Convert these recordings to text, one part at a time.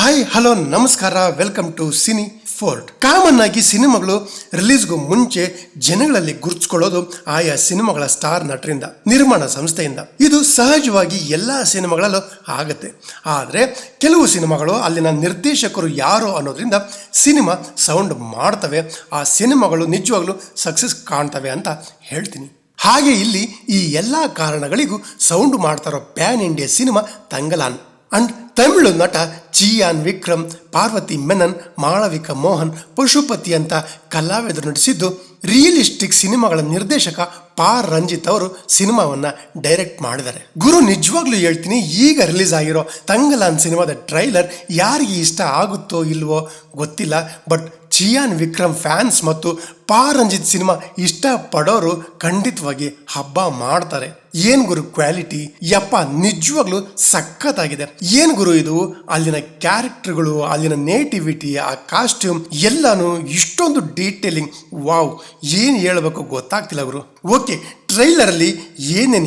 Hi hello ನಮಸ್ಕಾರ welcome to cine fort common ಆಗಿ ಸಿನಿಮಾಗಳು ರಿಲೀಸ್ಗೂ ಮುಂಚೆ ಜನಗಳಲ್ಲಿ ಗುರುತಿಸ್ಕೊಳ್ಳೋದು ಆಯಾ ಸಿನಿಮಾಗಳ ಸ್ಟಾರ್ ನಟರಿಂದ, ನಿರ್ಮಾಣ ಸಂಸ್ಥೆಯಿಂದ. ಇದು ಸಹಜವಾಗಿ ಎಲ್ಲ ಸಿನಿಮಾಗಳಲ್ಲೂ ಆಗುತ್ತೆ. ಆದರೆ, ಕೆಲವು ಸಿನಿಮಾಗಳು ಅಲ್ಲಿನ ನಿರ್ದೇಶಕರು ಯಾರು ಅನ್ನೋದ್ರಿಂದ ಸಿನಿಮಾ ಸೌಂಡ್ ಮಾಡ್ತವೆ. ಆ ಸಿನಿಮಾಗಳು ನಿಜವಾಗ್ಲೂ ಸಕ್ಸಸ್ ಕಾಣ್ತವೆ ಅಂತ ಹೇಳ್ತೀನಿ. ಹಾಗೆ ಇಲ್ಲಿ ಈ ಎಲ್ಲ ಕಾರಣಗಳಿಗೂ ಸೌಂಡ್ ಮಾಡ್ತಾರೋ pan India cinema Thangalaan. And Tamil ನಟ ಜಿಯಾನ್ ವಿಕ್ರಮ್, ಪಾರ್ವತಿ ಮೆನನ್, ಮಾಳವಿಕ ಮೋಹನ್, ಪಶುಪತಿ ಅಂತ ಕಲಾವಿದರು ನಟಿಸಿದ್ದು ರಿಯಲಿಸ್ಟಿಕ್ ಸಿನಿಮಾಗಳ ನಿರ್ದೇಶಕ ಪಾರ್ ರಂಜಿತ್ ಅವರು ಸಿನಿಮಾವನ್ನ ಡೈರೆಕ್ಟ್ ಮಾಡಿದ್ದಾರೆ. ಗುರು, ನಿಜವಾಗ್ಲೂ ಹೇಳ್ತೀನಿ, ಈಗ ರಿಲೀಸ್ ಆಗಿರೋ ತಂಗಲಾನ್ ಸಿನಿಮಾದ ಟ್ರೈಲರ್ ಯಾರಿಗೆ ಇಷ್ಟ ಆಗುತ್ತೋ ಇಲ್ವೋ ಗೊತ್ತಿಲ್ಲ ಬಟ್ ಚಿಯಾನ್ ವಿಕ್ರಮ್ ಫ್ಯಾನ್ಸ್ ಮತ್ತು ಪಾ ರಂಜಿತ್ ಸಿನಿಮಾ ಇಷ್ಟಪಡೋರು ಖಂಡಿತವಾಗಿ ಹಬ್ಬ ಮಾಡ್ತಾರೆ. ಏನ್ ಗುರು ಕ್ವಾಲಿಟಿ? ಯಪ್ಪ, ನಿಜವಾಗ್ಲೂ ಸಖತ್ತಾಗಿದೆ. ಏನ್ ಗುರು ಇದು? ಅಲ್ಲಿನ ಕ್ಯಾರೆಕ್ಟರ್ಗಳು, ಅಲ್ಲಿನ ನೇಟಿವಿಟಿ, ಆ ಕಾಸ್ಟ್ಯೂಮ್ ಎಲ್ಲಾನು ಇಷ್ಟೊಂದು ಡೀಟೇಲಿಂಗ್ ವಾವ್, ಏನ್ ಹೇಳ್ಬೇಕು ಗೊತ್ತಾಗ್ತಿಲ್ಲ ಗುರು. ಓಕೆ ಟ್ರೈಲರ್ ಅಲ್ಲಿ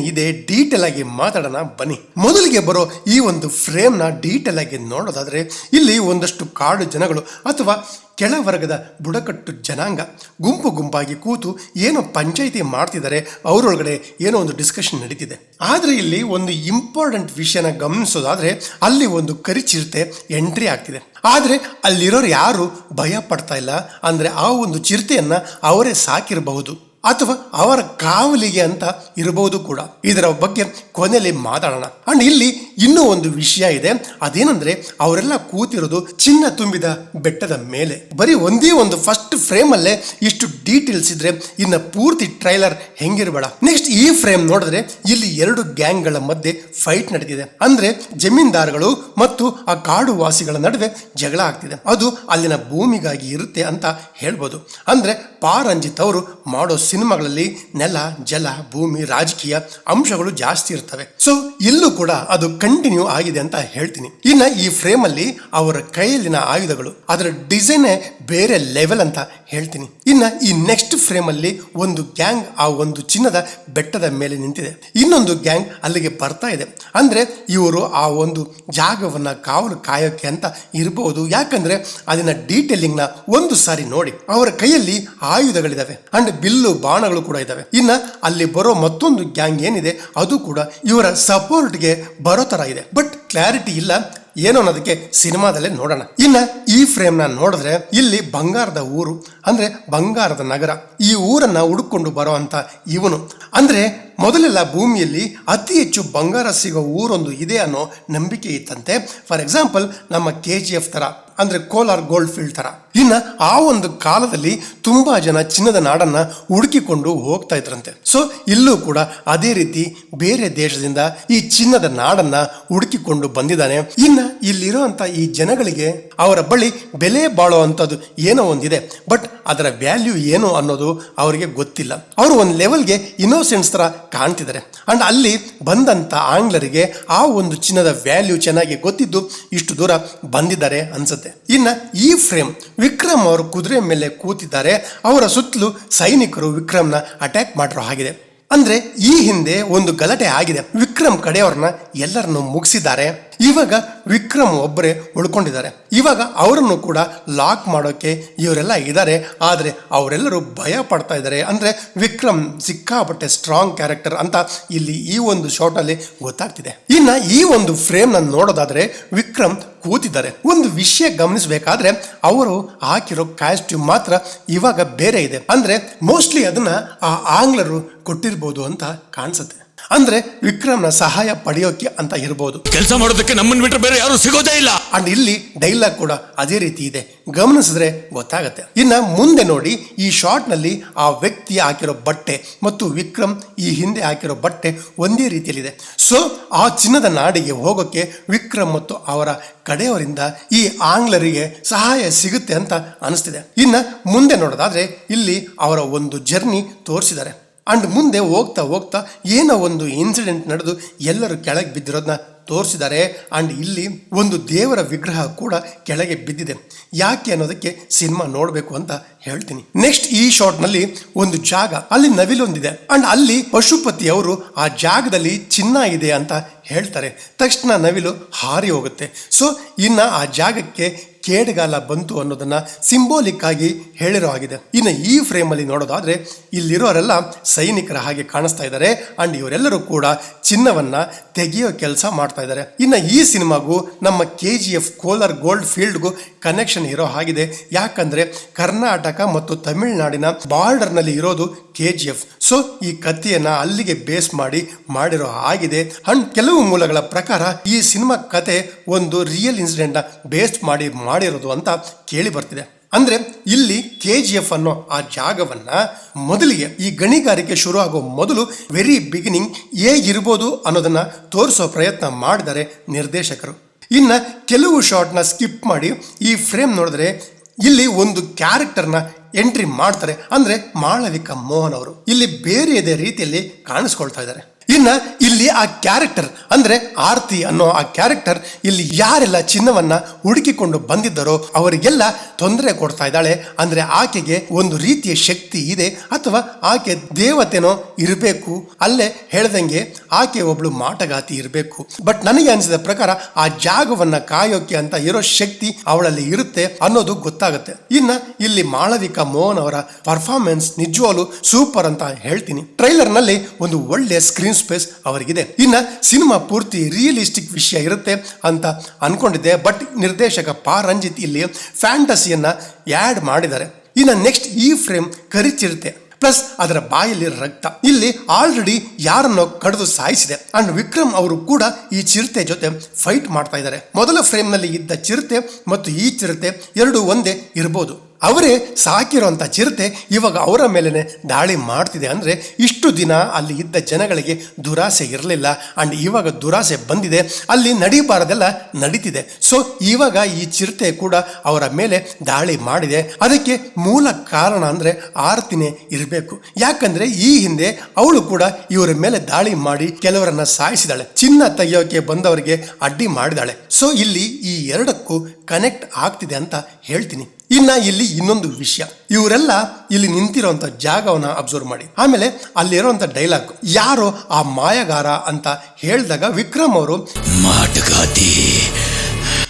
ಇದೆ ಡೀಟೇಲ್ ಆಗಿ ಮಾತಾಡೋಣ ಬನ್ನಿ. ಮೊದಲಿಗೆ ಬರೋ ಈ ಒಂದು ಫ್ರೇಮ್ನ ಡೀಟೇಲ್ ಆಗಿ ನೋಡೋದಾದ್ರೆ, ಇಲ್ಲಿ ಒಂದಷ್ಟು ಕಾಡು ಜನಗಳು ಅಥವಾ ಕೆಳವರ್ಗದ ಬುಡಕಟ್ಟು ಜನಾಂಗ ಗುಂಪು ಗುಂಪಾಗಿ ಕೂತು ಏನೋ ಪಂಚಾಯಿತಿ ಮಾಡ್ತಿದ್ದಾರೆ, ಅವರೊಳಗಡೆ ಏನೋ ಒಂದು ಡಿಸ್ಕಷನ್ ನಡೀತಿದೆ. ಆದರೆ ಇಲ್ಲಿ ಒಂದು ಇಂಪಾರ್ಟೆಂಟ್ ವಿಷಯನ ಗಮನಿಸೋದಾದ್ರೆ, ಅಲ್ಲಿ ಒಂದು ಕರಿಚಿರತೆ ಎಂಟ್ರಿ ಆಗ್ತಿದೆ. ಆದರೆ ಅಲ್ಲಿರೋರು ಯಾರು ಭಯ ಪಡ್ತಾ ಇಲ್ಲ? ಅಂದರೆ ಆ ಒಂದು ಚಿರತೆಯನ್ನು ಅವರೇ ಸಾಕಿರಬಹುದು. ಅಥವಾ ಅವರ ಕಾವಲಿಗೆ ಅಂತ ಇರಬಹುದು ಕೂಡ. ಇದರ ಬಗ್ಗೆ ಕೊನೆಯಲ್ಲಿ ಮಾತಾಡೋಣ. ಅಂಡ್ ಇಲ್ಲಿ ಇನ್ನೂ ಒಂದು ವಿಷಯ ಇದೆ. ಅದೇನಂದ್ರೆ ಅವರೆಲ್ಲ ಕೂತಿರೋದು ಚಿನ್ನ ತುಂಬಿದ ಬೆಟ್ಟದ ಮೇಲೆ. ಬರೀ ಒಂದೇ ಒಂದು ಫಸ್ಟ್ ಫ್ರೇಮ್ ಅಲ್ಲೇ ಇಷ್ಟು ಡೀಟೇಲ್ಸ್ ಇದ್ರೆ ಇನ್ನ ಪೂರ್ತಿ ಟ್ರೈಲರ್ ಹೆಂಗಿರಬೇಡ. ನೆಕ್ಸ್ಟ್ ಈ ಫ್ರೇಮ್ ನೋಡಿದ್ರೆ ಇಲ್ಲಿ ಎರಡು ಗ್ಯಾಂಗ್ಗಳ ಮಧ್ಯೆ ಫೈಟ್ ನಡೆದಿದೆ. ಅಂದ್ರೆ ಜಮೀನ್ದಾರ್ಗಳು ಮತ್ತು ಆ ಕಾಡು ವಾಸಿಗಳ ನಡುವೆ ಜಗಳ ಆಗ್ತಿದೆ. ಅದು ಅಲ್ಲಿನ ಭೂಮಿಗಾಗಿ ಇರುತ್ತೆ ಅಂತ ಹೇಳ್ಬೋದು. ಅಂದ್ರೆ ಪಾರಂಜಿತ್ ಅವರು ಮಾಡೋ ಸಿನಿಮಾಗಳಲ್ಲಿ ನೆಲ, ಜಲ, ಭೂಮಿ, ರಾಜಕೀಯ ಅಂಶಗಳು ಜಾಸ್ತಿ ಇರ್ತವೆ. ಸೊ ಇಲ್ಲೂ ಕೂಡ ಅದು ಕಂಟಿನ್ಯೂ ಆಗಿದೆ ಅಂತ ಹೇಳ್ತೀನಿ. ಇನ್ನ ಈ ಫ್ರೇಮ್ ಅಲ್ಲಿ ಅವರ ಕೈಯಲ್ಲಿನ ಆಯುಧಗಳು ಅದರ ಡಿಸೈನ್ ಬೇರೆ ಲೆವೆಲ್ ಅಂತ ಹೇಳ್ತೀನಿ. ಇನ್ನು ಈ ನೆಕ್ಸ್ಟ್ ಫ್ರೇಮಲ್ಲಿ ಒಂದು ಗ್ಯಾಂಗ್ ಆ ಒಂದು ಚಿನ್ನದ ಬೆಟ್ಟದ ಮೇಲೆ ನಿಂತಿದೆ. ಇನ್ನೊಂದು ಗ್ಯಾಂಗ್ ಅಲ್ಲಿಗೆ ಬರ್ತಾ ಇದೆ. ಅಂದರೆ ಇವರು ಆ ಒಂದು ಜಾಗವನ್ನು ಕಾವಲು ಕಾಯೋಕ್ಕೆ ಅಂತ ಇರಬಹುದು ಯಾಕಂದರೆ ಅದನ್ನ ಡೀಟೇಲಿಂಗ್ನ ಒಂದು ಸಾರಿ ನೋಡಿ, ಅವರ ಕೈಯಲ್ಲಿ ಆಯುಧಗಳಿದ್ದಾವೆ ಅಂಡ್ ಬಿಲ್ಲು ಬಾಣಗಳು ಕೂಡ ಇದ್ದಾವೆ ಇನ್ನು ಅಲ್ಲಿ ಬರೋ ಮತ್ತೊಂದು ಗ್ಯಾಂಗ್ ಏನಿದೆ, ಅದು ಕೂಡ ಇವರ ಸಪೋರ್ಟ್ಗೆ ಬರೋ ಥರ ಇದೆ. ಬಟ್ ಕ್ಲಾರಿಟಿ ಇಲ್ಲ. ಏನೋ ಅನ್ನೋದಕ್ಕೆ ಸಿನಿಮಾದಲ್ಲೇ ನೋಡೋಣ. ಇನ್ನು ಈ ಫ್ರೇಮ್ನ ನೋಡಿದ್ರೆ ಇಲ್ಲಿ ಬಂಗಾರದ ಊರು, ಅಂದ್ರೆ ಬಂಗಾರದ ನಗರ. ಈ ಊರನ್ನ ಹುಡುಕೊಂಡು ಬರೋ ಅಂತ ಇವನು. ಅಂದ್ರೆ ಮೊದಲೆಲ್ಲ ಭೂಮಿಯಲ್ಲಿ ಅತಿ ಹೆಚ್ಚು ಬಂಗಾರ ಸಿಗೋ ಊರೊಂದು ಇದೆ ಅನ್ನೋ ನಂಬಿಕೆ ಇತ್ತಂತೆ. ಫಾರ್ ಎಕ್ಸಾಂಪಲ್ ನಮ್ಮ ಕೆ ಜಿ ಎಫ್ ತರ ಅಂದ್ರೆ ಕೋಲಾರ್ ಗೋಲ್ಡ್ ಫೀಲ್ಡ್ ತರ ಇನ್ನ ಆ ಒಂದು ಕಾಲದಲ್ಲಿ ತುಂಬಾ ಜನ ಚಿನ್ನದ ನಾಡನ್ನ ಹುಡುಕಿಕೊಂಡು ಹೋಗ್ತಾ ಇದ್ರಂತೆ. ಸೊ ಇಲ್ಲೂ ಕೂಡ ಅದೇ ರೀತಿ ಬೇರೆ ದೇಶದಿಂದ ಈ ಚಿನ್ನದ ನಾಡನ್ನ ಹುಡುಕಿಕೊಂಡು ಬಂದಿದ್ದಾನೆ. ಇನ್ನ ಇಲ್ಲಿರುವಂಥ ಈ ಜನಗಳಿಗೆ ಅವರ ಬಳಿ ಬೆಲೆ ಬಾಳೋ ಅಂತದ್ದು ಏನೋ ಒಂದಿದೆ. ಬಟ್ ಅದರ ವ್ಯಾಲ್ಯೂ ಏನು ಅನ್ನೋದು ಅವರಿಗೆ ಗೊತ್ತಿಲ್ಲ. ಅವರು ಒಂದು ಲೆವೆಲ್ಗೆ ಇನ್ನೋಸೆನ್ಸ್ ತರ ಕಾಣ್ತಿದ್ದಾರೆ. ಅಂಡ್ ಅಲ್ಲಿ ಬಂದಂತ ಆಂಗ್ಲರಿಗೆ ಆ ಒಂದು ಚಿನ್ನದ ವ್ಯಾಲ್ಯೂ ಚೆನ್ನಾಗಿ ಗೊತ್ತಿದ್ದು ಇಷ್ಟು ದೂರ ಬಂದಿದ್ದಾರೆ ಅನ್ಸುತ್ತೆ. ಇನ್ನ ಈ ಫ್ರೇಮ್ ವಿಕ್ರಮ್ ಅವರು ಕುದುರೆ ಮೇಲೆ ಕೂತಿದ್ದಾರೆ. ಅವರ ಸುತ್ತಲೂ ಸೈನಿಕರು ವಿಕ್ರಮ್ನ ಅಟ್ಯಾಕ್ ಮಾಡಿರೋ ಹಾಗಿದೆ. ಅಂದ್ರೆ ಈ ಹಿಂದೆ ಒಂದು ಗಲಾಟೆ ಆಗಿದೆ. ವಿಕ್ರಮ್ ಕಡೆಯವ್ರನ್ನ ಎಲ್ಲರನ್ನು ಮುಗಿಸಿದ್ದಾರೆ. ಇವಾಗ ವಿಕ್ರಮ್ ಒಬ್ಬರೇ ಉಳ್ಕೊಂಡಿದ್ದಾರೆ. ಇವಾಗ ಅವರನ್ನು ಕೂಡ ಲಾಕ್ ಮಾಡೋಕೆ ಇವರೆಲ್ಲ ಇದ್ದಾರೆ. ಆದರೆ ಅವರೆಲ್ಲರೂ ಭಯ ಪಡ್ತಾ ಇದ್ದಾರೆ. ಅಂದರೆ ವಿಕ್ರಮ್ ಸಿಕ್ಕಾಪಟ್ಟೆ ಸ್ಟ್ರಾಂಗ್ ಕ್ಯಾರೆಕ್ಟರ್ ಅಂತ ಇಲ್ಲಿ ಈ ಒಂದು ಶಾರ್ಟಲ್ಲಿ ಗೊತ್ತಾಗ್ತಿದೆ. ಇನ್ನು ಈ ಒಂದು ಫ್ರೇಮ್ನ ನೋಡೋದಾದ್ರೆ ವಿಕ್ರಮ್ ಕೂತಿದ್ದಾರೆ. ಒಂದು ವಿಷಯ ಗಮನಿಸಬೇಕಾದ್ರೆ ಅವರು ಹಾಕಿರೋ ಕಾಸ್ಟ್ಯೂಮ್ ಮಾತ್ರ ಇವಾಗ ಬೇರೆ ಇದೆ. ಅಂದರೆ ಮೋಸ್ಟ್ಲಿ ಅದನ್ನು ಆ ಆಂಗ್ಲರು ಕೊಟ್ಟಿರ್ಬೋದು ಅಂತ ಕಾಣಿಸುತ್ತೆ. ಅಂದ್ರೆ ವಿಕ್ರಮ್ನ ಸಹಾಯ ಪಡೆಯೋಕೆ ಅಂತ ಇರಬಹುದು ಕೆಲಸ ಮಾಡೋದಕ್ಕೆ ನಮ್ಮನ್ನ ಬಿಟ್ಟರೆ ಬೇರೆ ಯಾರು ಸಿಗೋದೇ ಇಲ್ಲ. ಅಂಡ್ ಇಲ್ಲಿ ಡೈಲಾಗ್ ಕೂಡ ಅದೇ ರೀತಿ ಇದೆ. ಗಮನಿಸಿದ್ರೆ ಗೊತ್ತಾಗತ್ತೆ. ಇನ್ನ ಮುಂದೆ ನೋಡಿ ಈ ಶಾರ್ಟ್ನಲ್ಲಿ ಆ ವ್ಯಕ್ತಿ ಹಾಕಿರೋ ಬಟ್ಟೆ ಮತ್ತು ವಿಕ್ರಮ್ ಈ ಹಿಂದೆ ಹಾಕಿರೋ ಬಟ್ಟೆ ಒಂದೇ ರೀತಿಯಲ್ಲಿದೆ. ಸೊ ಆ ಚಿನ್ನದ ನಾಡಿಗೆ ಹೋಗೋಕೆ ವಿಕ್ರಮ್ ಮತ್ತು ಅವರ ಕಡೆಯವರಿಂದ ಈ ಆಂಗ್ಲರಿಗೆ ಸಹಾಯ ಸಿಗುತ್ತೆ ಅಂತ ಅನಿಸ್ತಿದೆ. ಇನ್ನ ಮುಂದೆ ನೋಡೋದಾದ್ರೆ ಇಲ್ಲಿ ಅವರ ಒಂದು ಜರ್ನಿ ತೋರಿಸಿದ್ದಾರೆ. ಅಂಡ್ ಮುಂದೆ ಹೋಗ್ತಾ ಹೋಗ್ತಾ ಏನೋ ಒಂದು ಇನ್ಸಿಡೆಂಟ್ ನಡೆದು ಎಲ್ಲರೂ ಕೆಳಗೆ ಬಿದ್ದಿರೋದನ್ನ ತೋರಿಸಿದ್ದಾರೆ. ಆ್ಯಂಡ್ ಇಲ್ಲಿ ಒಂದು ದೇವರ ವಿಗ್ರಹ ಕೂಡ ಕೆಳಗೆ ಬಿದ್ದಿದೆ. ಯಾಕೆ ಅನ್ನೋದಕ್ಕೆ ಸಿನಿಮಾ ನೋಡಬೇಕು ಅಂತ ಹೇಳ್ತೀನಿ. ನೆಕ್ಸ್ಟ್ ಈ ಶಾರ್ಟ್ನಲ್ಲಿ ಒಂದು ಜಾಗ ಅಲ್ಲಿ ನವಿಲೊಂದಿದೆ. ಆ್ಯಂಡ್ ಅಲ್ಲಿ ಪಶುಪತಿ ಅವರು ಆ ಜಾಗದಲ್ಲಿ ಚಿನ್ನ ಇದೆ ಅಂತ ಹೇಳ್ತಾರೆ. ತಕ್ಷಣ ನವಿಲು ಹಾರಿ ಹೋಗುತ್ತೆ. ಸೊ ಇನ್ನು ಆ ಜಾಗಕ್ಕೆ ಕೇಡುಗಾಲ ಬಂತು ಅನ್ನೋದನ್ನ ಸಿಂಬೋಲಿಕ್ ಆಗಿ ಹೇಳಿರೋ ಆಗಿದೆ ಇನ್ನು ಈ ಫ್ರೇಮ್ ಅಲ್ಲಿ ನೋಡೋದಾದ್ರೆ ಇಲ್ಲಿರೋರೆಲ್ಲ ಸೈನಿಕರ ಹಾಗೆ ಕಾಣಿಸ್ತಾ ಇದ್ದಾರೆ. ಅಂಡ್ ಇವರೆಲ್ಲರೂ ಕೂಡ ಚಿನ್ನವನ್ನ ತೆಗೆಯೋ ಕೆಲಸ ಮಾಡ್ತಾ ಇದ್ದಾರೆ. ಇನ್ನು ಈ ಸಿನಿಮಾಗೂ ನಮ್ಮ K G F Kolar gold ಫೀಲ್ಡ್ಗೂ connection ಇರೋ ಹಾಗಿದೆ. ಯಾಕಂದರೆ ಕರ್ನಾಟಕ ಮತ್ತು ತಮಿಳುನಾಡಿನ ಬಾರ್ಡರ್ನಲ್ಲಿ ಇರೋದು ಕೆ ಜಿ ಎಫ್ ಸೊ ಈ ಕಥೆಯನ್ನು ಅಲ್ಲಿಗೆ ಬೇಸ್ ಮಾಡಿ ಮಾಡಿರೋ ಆಗಿದೆ ಅಂಡ್ ಕೆಲವು ಮೂಲಗಳ ಪ್ರಕಾರ ಈ ಸಿನಿಮಾ ಕತೆ ಒಂದು ರಿಯಲ್ ಇನ್ಸಿಡೆಂಟ್ನ ಬೇಸ್ ಮಾಡಿ ಮಾಡಿರೋದು ಅಂತ ಕೇಳಿ ಬರ್ತಿದೆ. ಅಂದ್ರೆ ಇಲ್ಲಿ ಕೆ ಜಿ ಎಫ್ ಅನ್ನೋ ಆ ಜಾಗವನ್ನ ಮೊದಲಿಗೆ ಈ ಗಣಿಗಾರಿಕೆ ಶುರು ಆಗೋ ಮೊದಲು ವೆರಿ ಬಿಗಿನಿಂಗ್ ಹೇಗಿರ್ಬೋದು ಅನ್ನೋದನ್ನ ತೋರಿಸೋ ಪ್ರಯತ್ನ ಮಾಡಿದ್ದಾರೆ ನಿರ್ದೇಶಕರು. ಇನ್ನು ಕೆಲವು ಶಾರ್ಟ್ನ ಸ್ಕಿಪ್ ಮಾಡಿ ಈ ಫ್ರೇಮ್ ನೋಡಿದ್ರೆ ಇಲ್ಲಿ ಒಂದು ಕ್ಯಾರೆಕ್ಟರ್ನ ಎಂಟ್ರಿ ಮಾಡ್ತಾರೆ. ಅಂದ್ರೆ ಮಾಳವಿಕ ಮೋಹನ್ ಅವರು. ಇಲ್ಲಿ ಬೇರೆದೇ ರೀತಿಯಲ್ಲಿ ಕಾಣಿಸ್ಕೊಳ್ತಾ ಇದ್ದಾರೆ. ಇನ್ನ ಇಲ್ಲಿ ಆ ಕ್ಯಾರೆಕ್ಟರ್ ಅಂದ್ರೆ ಆರ್ತಿ ಅನ್ನೋ ಆ ಕ್ಯಾರೆಕ್ಟರ್ ಇಲ್ಲಿ ಯಾರೆಲ್ಲ ಚಿನ್ನವನ್ನ ಹುಡುಕಿಕೊಂಡು ಬಂದಿದ್ದರೋ ಅವರಿಗೆಲ್ಲ ತೊಂದರೆ ಕೊಡ್ತಾ ಇದ್ದಾಳೆ. ಅಂದ್ರೆ ಆಕೆಗೆ ಒಂದು ರೀತಿಯ ಶಕ್ತಿ ಇದೆ ಅಥವಾ ಆಕೆ ದೇವತೆನೋ ಇರಬೇಕು. ಅಲ್ಲೇ ಹೇಳ್ದಂಗೆ ಆಕೆ ಒಬ್ಳು ಮಾಟಗಾತಿ ಇರಬೇಕು. ಬಟ್ ನನಗೆ ಅನಿಸಿದ ಪ್ರಕಾರ ಆ ಜಾಗವನ್ನ ಕಾಯೋಕೆ ಅಂತ ಇರೋ ಶಕ್ತಿ ಅವಳಲ್ಲಿ ಇರುತ್ತೆ ಅನ್ನೋದು ಗೊತ್ತಾಗುತ್ತೆ. ಇನ್ನ ಇಲ್ಲಿ ಮಾಳವಿಕಾ ಮೋಹನ್ ಅವರ ಪರ್ಫಾರ್ಮೆನ್ಸ್ ನಿಜವಾಗ್ಲು ಸೂಪರ್ ಅಂತ ಹೇಳ್ತೀನಿ. ಟ್ರೈಲರ್ನಲ್ಲಿ ಒಂದು ಒಳ್ಳೆ ಸ್ಕ್ರೀನ್ ಸ್ಪೇಸ್ ಅವರಿಗಿದೆ. ಇನ್ನ ಸಿನಿಮಾ ಪೂರ್ತಿ ರಿಯಲಿಸ್ಟಿಕ್ ವಿಷಯ ಇರುತ್ತೆ ಅಂತ ಅನ್ಕೊಂಡಿದ್ದೆ. ಬಟ್ ನಿರ್ದೇಶಕ ಪಾ ರಂಜಿತ್ ಇಲ್ಲಿ ಫ್ಯಾಂಟಸಿಯನ್ನು ಆ್ಯಡ್ ಮಾಡಿದ್ದಾರೆ. ಇನ್ನ ನೆಕ್ಸ್ಟ್ ಈ ಫ್ರೇಮ್ ಕರಿಚಿರುತ್ತೆ. ಪ್ಲಸ್ ಅದರ ಬಾಯಲ್ಲಿ ರಕ್ತ. ಇಲ್ಲಿ ಆಲ್ರೆಡಿ ಯಾರನ್ನೋ ಕಡಿದು ಸಾಯಿಸಿದೆ. ಅಂಡ್ ವಿಕ್ರಮ್ ಅವರು ಕೂಡ ಈ ಚಿರತೆ ಜೊತೆ ಫೈಟ್ ಮಾಡ್ತಾ ಇದ್ದಾರೆ. ಮೊದಲ ಫ್ರೇಮ್ನಲ್ಲಿ ಇದ್ದ ಚಿರತೆ ಮತ್ತು ಈ ಚಿರತೆ ಎರಡು ಒಂದೇ ಇರಬಹುದು ಅವರೇ ಸಾಕಿರೋಂಥ ಚಿರತೆ ಇವಾಗ ಅವರ ಮೇಲೇ ದಾಳಿ ಮಾಡ್ತಿದೆ ಅಂದರೆ ಇಷ್ಟು ದಿನ ಅಲ್ಲಿ ಇದ್ದ ಜನಗಳಿಗೆ ದುರಾಸೆ ಇರಲಿಲ್ಲ. ಆ್ಯಂಡ್ ಇವಾಗ ದುರಾಸೆ ಬಂದಿದೆ. ಅಲ್ಲಿ ನಡೀಬಾರದೆಲ್ಲ ನಡೀತಿದೆ. ಸೊ ಇವಾಗ ಈ ಚಿರತೆ ಕೂಡ ಅವರ ಮೇಲೆ ದಾಳಿ ಮಾಡಿದೆ. ಅದಕ್ಕೆ ಮೂಲ ಕಾರಣ ಅಂದರೆ ಆರತಿನೇ ಇರಬೇಕು. ಯಾಕಂದರೆ ಈ ಹಿಂದೆ ಅವಳು ಕೂಡ ಇವರ ಮೇಲೆ ದಾಳಿ ಮಾಡಿ ಕೆಲವರನ್ನ ಸಾಯಿಸಿದಾಳೆ. ಚಿನ್ನ ತೆಗೆಯೋಕೆ ಬಂದವರಿಗೆ ಅಡ್ಡಿ ಮಾಡಿದಾಳೆ. ಸೊ ಇಲ್ಲಿ ಈ ಎರಡಕ್ಕೂ ಕನೆಕ್ಟ್ ಆಗ್ತಿದೆ ಅಂತ ಹೇಳ್ತೀನಿ. ಇನ್ನ ಇಲ್ಲಿ ಇನ್ನೊಂದು ವಿಷಯ. ಇವರೆಲ್ಲ ಇಲ್ಲಿ ನಿಂತಿರುವಂತ ಜಾಗವನ್ನ ಅಬ್ಸರ್ವ್ ಮಾಡಿ. ಆಮೇಲೆ ಅಲ್ಲಿರುವಂತ ಡೈಲಾಗ್ ಯಾರೋ ಆ ಮಾಯಗಾರ ಅಂತ ಹೇಳಿದಾಗ ವಿಕ್ರಮ್ ಅವರು ಮಾಟಗಾತಿ.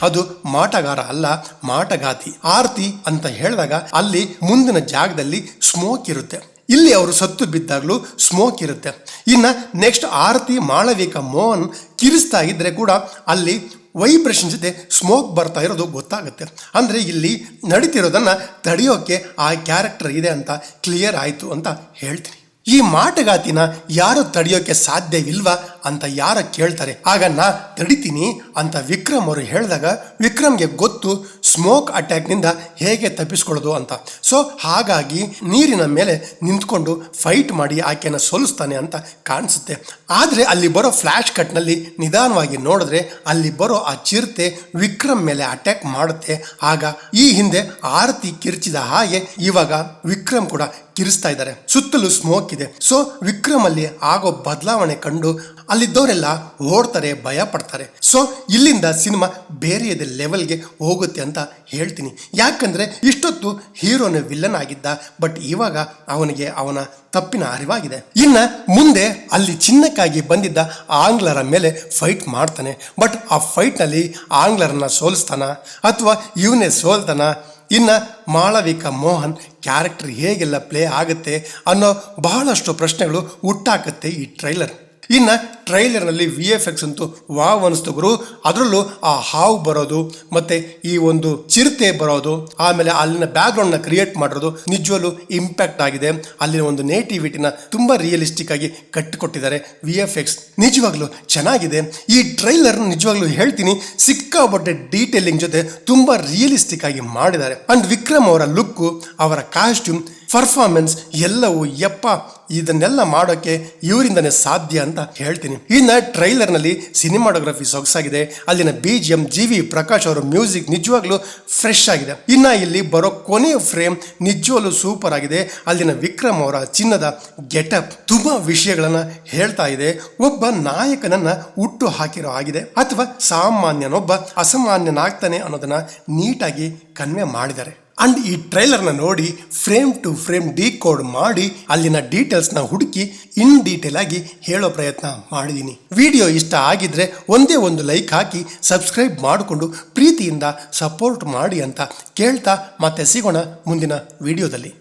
ಅದು ಮಾಟಗಾರ ಅಲ್ಲ ಮಾಟಗಾತಿ ಆರ್ತಿ ಅಂತ ಹೇಳಿದಾಗ ಅಲ್ಲಿ ಮುಂದಿನ ಜಾಗದಲ್ಲಿ ಸ್ಮೋಕ್ ಇರುತ್ತೆ. ಇಲ್ಲಿ ಅವರು ಸತ್ತು ಬಿದ್ದಾಗಲೂ ಸ್ಮೋಕ್ ಇರುತ್ತೆ. ಇನ್ನ ನೆಕ್ಸ್ಟ್ ಆರತಿ ಮಾಳವಿಕ ಮೋಹನ್ ಕಿರಿಸ್ತಾ ಇದ್ರೆ ಕೂಡ ಅಲ್ಲಿ ವೈಬ್ರೇಷನ್ ಜೊತೆ ಸ್ಮೋಕ್ ಬರ್ತಾ ಇರೋದು ಗೊತ್ತಾಗುತ್ತೆ. ಅಂದರೆ ಇಲ್ಲಿ ನಡೀತಿರೋದನ್ನು ತಡೆಯೋಕೆ ಆ ಕ್ಯಾರೆಕ್ಟರ್ ಇದೆ ಅಂತ ಕ್ಲಿಯರ್ ಆಯಿತು ಅಂತ ಹೇಳ್ತೀನಿ. ಈ ಮಾಟಗಾತಿನ ಯಾರು ತಡೆಯೋಕ್ಕೆ ಸಾಧ್ಯವಿಲ್ವಾ ಅಂತ ಯಾರ ಕೇಳ್ತಾರೆ? ಆಗ ನಾ ತಡಿತೀನಿ ಅಂತ ವಿಕ್ರಮ್ ಅವರು ಹೇಳಿದಾಗ ವಿಕ್ರಮ್ಗೆ ಗೊತ್ತು ಸ್ಮೋಕ್ ಅಟ್ಯಾಕ್ನಿಂದ ಹೇಗೆ ತಪ್ಪಿಸ್ಕೊಳ್ಳೋದು ಅಂತ. ಸೊ ಹಾಗಾಗಿ ನೀರಿನ ಮೇಲೆ ನಿಂತ್ಕೊಂಡು ಫೈಟ್ ಮಾಡಿ ಆಕೆಯನ್ನು ಸೋಲಿಸ್ತಾನೆ ಅಂತ ಕಾಣಿಸುತ್ತೆ. ಆದರೆ ಅಲ್ಲಿ ಬರೋ ಫ್ಲ್ಯಾಶ್ ಕಟ್ನಲ್ಲಿ ನಿಧಾನವಾಗಿ ನೋಡಿದ್ರೆ ಅಲ್ಲಿ ಬರೋ ಆ ಚಿರತೆ ವಿಕ್ರಮ್ ಮೇಲೆ ಅಟ್ಯಾಕ್ ಮಾಡುತ್ತೆ. ಆಗ ಈ ಹಿಂದೆ ಆರತಿ ಕಿರ್ಚಿದ ಹಾಗೆ ಇವಾಗ ವಿಕ್ರಮ್ ಕೂಡ ಕಿರಿಸ್ತಾ ಇದ್ದಾರೆ. ಸುತ್ತಲೂ ಸ್ಮೋಕ್ ಇದೆ. ಸೊ ವಿಕ್ರಮ್ ಅಲ್ಲಿ ಆಗೋ ಬದಲಾವಣೆ ಕಂಡು ಅಲ್ಲಿದ್ದವರೆಲ್ಲ ಓಡ್ತಾರೆ ಭಯ ಪಡ್ತಾರೆ ಸೊ ಇಲ್ಲಿಂದ ಸಿನಿಮಾ ಬೇರೆಯದೇ ಲೆವೆಲ್ಗೆ ಹೋಗುತ್ತೆ ಅಂತ ಹೇಳ್ತೀನಿ. ಯಾಕಂದರೆ ಇಷ್ಟೊತ್ತು ಹೀರೋನ ವಿಲ್ಲನ್ ಆಗಿದ್ದ ಬಟ್ ಇವಾಗ ಅವನಿಗೆ ಅವನ ತಪ್ಪಿನ ಅರಿವಾಗಿದೆ. ಇನ್ನು ಮುಂದೆ ಅಲ್ಲಿ ಚಿನ್ನಕ್ಕಾಗಿ ಬಂದಿದ್ದ ಆಂಗ್ಲರ ಮೇಲೆ ಫೈಟ್ ಮಾಡ್ತಾನೆ. ಬಟ್ ಆ ಫೈಟ್ನಲ್ಲಿ ಆಂಗ್ಲರನ್ನ ಸೋಲಿಸ್ತಾನ? ಅಥವಾ ಇವನೇ ಸೋಲ್ತಾನ? ಇನ್ನ ಮಾಳವಿಕ ಮೋಹನ್ ಕ್ಯಾರೆಕ್ಟರ್ ಹೇಗೆಲ್ಲ ಪ್ಲೇ ಆಗುತ್ತೆ ಅನ್ನೋ ಬಹಳಷ್ಟು ಪ್ರಶ್ನೆಗಳು ಹುಟ್ಟಾಕತ್ತೆ ಈ ಟ್ರೈಲರ್ ಇನ್ನ ಟ್ರೈಲರ್ನಲ್ಲಿ ವಿ ಎಫ್ ಎಕ್ಸ್ ಅಂತೂ ವಾವ್ ಅನಿಸ್ತು ಅದರಲ್ಲೂ ಆ ಹಾವು ಬರೋದು, ಮತ್ತೆ ಈ ಒಂದು ಚಿರತೆ ಬರೋದು, ಆಮೇಲೆ ಅಲ್ಲಿನ ಬ್ಯಾಕ್ಗ್ರೌಂಡ್ನ ಕ್ರಿಯೇಟ್ ಮಾಡಿರೋದು ನಿಜವಲ್ಲೂ ಇಂಪ್ಯಾಕ್ಟ್ ಆಗಿದೆ. ಅಲ್ಲಿನ ಒಂದು ನೇಟಿವಿಟಿನ ತುಂಬಾ ರಿಯಲಿಸ್ಟಿಕ್ ಆಗಿ ಕಟ್ಟಿಕೊಟ್ಟಿದ್ದಾರೆ ವಿ ಎಫ್ ಎಕ್ಸ್ ನಿಜವಾಗ್ಲೂ ಚೆನ್ನಾಗಿದೆ. ಈ ಟ್ರೈಲರ್ ನಿಜವಾಗ್ಲೂ ಹೇಳ್ತೀನಿ, ಸಿಕ್ಕಾಪಟ್ಟೆ ಡೀಟೇಲಿಂಗ್ ಜೊತೆ ತುಂಬಾ ರಿಯಲಿಸ್ಟಿಕ್ ಆಗಿ ಮಾಡಿದ್ದಾರೆ. ಅಂಡ್ ವಿಕ್ರಮ್ ಅವರ ಲುಕ್ಕು ಅವರ ಕಾಸ್ಟ್ಯೂಮ್ ಪರ್ಫಾರ್ಮೆನ್ಸ್ ಎಲ್ಲವೂ ಯಪ್ಪ ಇದನ್ನೆಲ್ಲ ಮಾಡೋಕೆ ಇವರಿಂದನೇ ಸಾಧ್ಯ ಅಂತ ಹೇಳ್ತೀನಿ. ಇನ್ನು ಟ್ರೈಲರ್ನಲ್ಲಿ ಸಿನಿಮಾಟೋಗ್ರಫಿ ಸೊಗಸಾಗಿದೆ. ಅಲ್ಲಿನ B G M G V Prakash ಅವರ ಮ್ಯೂಸಿಕ್ ನಿಜವಾಗ್ಲೂ ಫ್ರೆಶ್ ಆಗಿದೆ. ಇನ್ನ ಇಲ್ಲಿ ಬರೋ ಕೊನೆಯ ಫ್ರೇಮ್ ನಿಜವಾಗ್ಲೂ ಸೂಪರ್ ಆಗಿದೆ. ಅಲ್ಲಿನ ವಿಕ್ರಮ್ ಅವರ ಚಿನ್ನದ ಗೆಟಪ್ ತುಂಬಾ ವಿಷಯಗಳನ್ನು ಹೇಳ್ತಾ ಇದೆ. ಒಬ್ಬ ನಾಯಕನನ್ನ ಹುಟ್ಟು ಹಾಕಿರೋ ಆಗಿದೆ ಅಥವಾ ಸಾಮಾನ್ಯನೊಬ್ಬ ಅಸಾಮಾನ್ಯನಾಗ್ತಾನೆ ಅನ್ನೋದನ್ನ ನೀಟಾಗಿ ಕನ್ವೆ ಮಾಡಿದ್ದಾರೆ. ಅಂಡ್ ಈ ಟ್ರೈಲರ್ನ ನೋಡಿ frame to frame decode ಮಾಡಿ ಅಲ್ಲಿನ ಡೀಟೇಲ್ಸ್ನ ಹುಡುಕಿ ಇನ್ ಡೀಟೇಲ್ ಆಗಿ ಹೇಳೋ ಪ್ರಯತ್ನ ಮಾಡಿದ್ದೀನಿ ವಿಡಿಯೋ ಇಷ್ಟ ಆಗಿದ್ರೆ ಒಂದೇ ಒಂದು ಲೈಕ್ ಹಾಕಿ ಸಬ್ಸ್ಕ್ರೈಬ್ ಮಾಡಿಕೊಂಡು ಪ್ರೀತಿಯಿಂದ ಸಪೋರ್ಟ್ ಮಾಡಿ ಅಂತ ಕೇಳ್ತಾ ಮತ್ತೆ ಸಿಗೋಣ ಮುಂದಿನ ವಿಡಿಯೋದಲ್ಲಿ